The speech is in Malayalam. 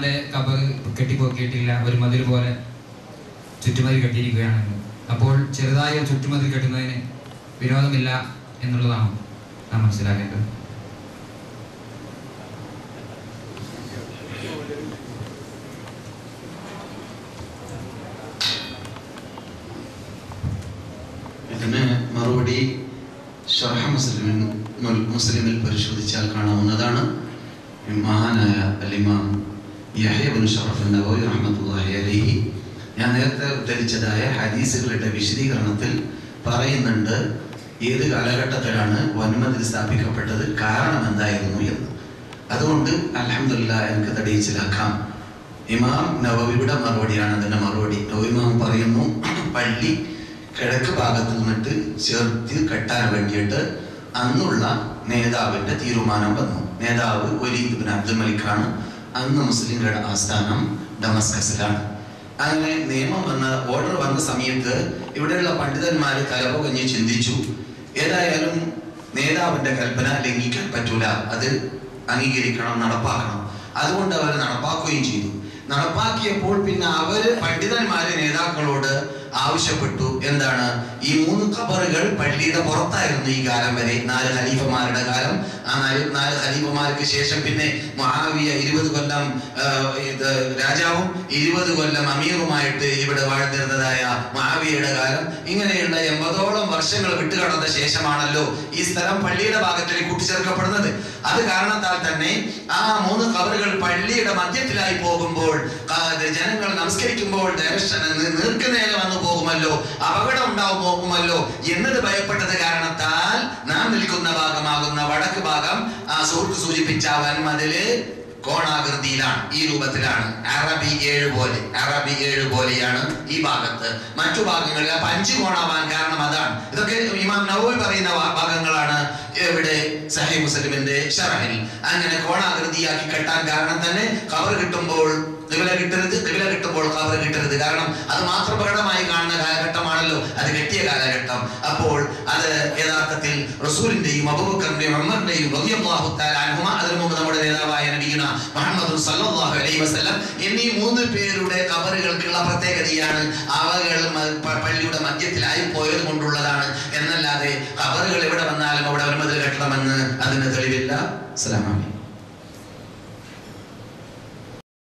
ഉസ്താന്റെ കബർ കെട്ടിപ്പോക്കിയിട്ടില്ല ഒരു മതിൽ പോലെ ചുറ്റുമതിൽ കെട്ടിയിരിക്കുകയാണ്. അപ്പോൾ ചെറുതായ ചുറ്റുമതിൽ കെട്ടുന്നതിന് വിനോദമില്ല എന്നുള്ളതാണ് നാം മനസ്സിലാക്കേണ്ടത്. ഇതിന് മറുപടി മുസ്ലിമിൽ പരിശോധിച്ചാൽ കാണാവുന്നതാണ് മഹാനായ അലിമാം യഹ്യബിൻ ഷറഫ് നബോയി റഹ്മത്തുള്ളാഹി അലൈഹി ഞാൻ നേരത്തെ ഉദ്ധരിച്ചതായ ഹദീസുകളുടെ വിശദീകരണത്തിൽ പറയുന്നുണ്ട് ഏത് കാലഘട്ടത്തിലാണ് വന്മതിൽ സ്ഥാപിക്കപ്പെട്ടത് കാരണം എന്തായിരുന്നു എന്ന്. അതുകൊണ്ട് അലഹമില്ല എനിക്ക് തെളിയിച്ചിലാക്കാം ഇമാം നവവിയുടെ മറുപടിയാണ് അതിന്റെ മറുപടി. നവഇമാം പറയുന്നു പള്ളി കിഴക്ക് ഭാഗത്ത് നിന്നിട്ട് ചേർത്ത് കെട്ടാൻ വേണ്ടിയിട്ട് അന്നുള്ള നേതാവിന്റെ തീരുമാനം വന്നു. നേതാവ് ഒലീദ് ബിൻ അബ്ദുൽ മലിക്കാണ്. അന്ന് മുസ്ലിങ്ങളുടെ ആസ്ഥാനം ഡമസ്കസിലാണ് അങ്ങനെ നിയമം വന്ന ഓർഡർ വന്ന സമയത്ത് ഇവിടെയുള്ള പണ്ഡിതന്മാർ തലപുകഞ്ഞ് ചിന്തിച്ചു ഏതായാലും നേതാവിന്റെ കൽപ്പന ലംഘിക്കാൻ പറ്റൂല അത് അംഗീകരിക്കണം നടപ്പാക്കണം. അതുകൊണ്ട് അവർ നടപ്പാക്കുകയും ചെയ്തു. നടപ്പാക്കിയപ്പോൾ പിന്നെ അവർ ആവശ്യപ്പെട്ടു. എന്താണ്? ഈ മൂന്ന് ഖബറുകൾ പള്ളിയുടെ പുറത്തായിരുന്നു ഈ കാലം വരെ. നാല് ഖലീഫമാരുടെ കാലം. ആ നാല് നാല് ഖലീഫമാർക്ക് ശേഷം പിന്നെ മഹാവിയ ഇരുപത് കൊല്ലം ഇത് രാജാവും ഇരുപത് കൊല്ലം അമീറുമായിട്ട് ഇവിടെ വാഴ്ന്നിരുന്നതായ മഹാവിയയുടെ കാലം. ഇങ്ങനെയുള്ള എൺപതോളം വർഷങ്ങൾ വിട്ടുകടന്ന ശേഷമാണല്ലോ ഈ സ്ഥലം പള്ളിയുടെ ഭാഗത്തിലേക്ക് കൂട്ടിച്ചേർക്കപ്പെടുന്നത്. അത് കാരണത്താൽ തന്നെ ആ മൂന്ന് കബറുകൾ പള്ളിയുടെ മധ്യത്തിലായി പോകുമ്പോൾ ജനങ്ങൾ നമസ്കരിക്കുമ്പോൾ നീർക്കുനേരെ വന്നു പോകുമല്ലോ അപകടം ഉണ്ടാവും പോകുമല്ലോ എന്നത് ഭയപ്പെട്ടത് കാരണത്താൽ നാം നിൽക്കുന്ന ഭാഗമാകുന്ന വടക്ക് ഭാഗം ആ സുഹൃത്ത് സൂചിപ്പിച്ച വൻമതിൽ കോണാകൃതിയിലാണ് ഈ രൂപത്തിലാണ്. അറബി ഏഴ് പോലെ അറബി ഏഴ് പോലെയാണ് ഈ ഭാഗത്ത്. മറ്റു ഭാഗങ്ങളിൽ അപ്പൊ അഞ്ച് കോണാവാൻ കാരണം അതാണ്. ഇതൊക്കെ ഇമാം നവോയി പറയുന്ന ഭാഗങ്ങളാണ് ഇവിടെ സഹി മുസ്ലിമിന്റെ ഷറഹിൽ. അങ്ങനെ കോണാകൃതിയാക്കി കെട്ടാൻ കാരണം തന്നെ കവർ കിട്ടുമ്പോൾ കിട്ടരുത് കിട്ടുമ്പോൾ കവർ കിട്ടരുത്. കാരണം അത് മാത്രം പ്രകടമായി കാണുന്ന അത് കെട്ടിയ കാലഘട്ടം. അപ്പോൾ അത് യഥാർത്ഥത്തിൽ റസൂലിന്റെയും അബൂബക്കറിന്റെയും അമ്മറിന്റെയും റളിയല്ലാഹു അതിനു മുമ്പ് നമ്മുടെ നേതാവായ നബിയുന മുഹമ്മദ് സല്ലല്ലാഹു അലൈഹി വസല്ലം. എന്നീ മൂന്ന് പേരുടെ കബറുകൾക്കുള്ള പ്രത്യേകതയാണ് അവകൾ പള്ളിയുടെ മധ്യത്തിലായി പോയത് കൊണ്ടുള്ളതാണ്. എന്നല്ലാതെ കബറുകൾ എവിടെ വന്നാലും അവിടെ ഒരു മതിൽ കെട്ടണമെന്ന് അതിന് തെളിവില്ല. അസ്സലാമു അലൈക്കും.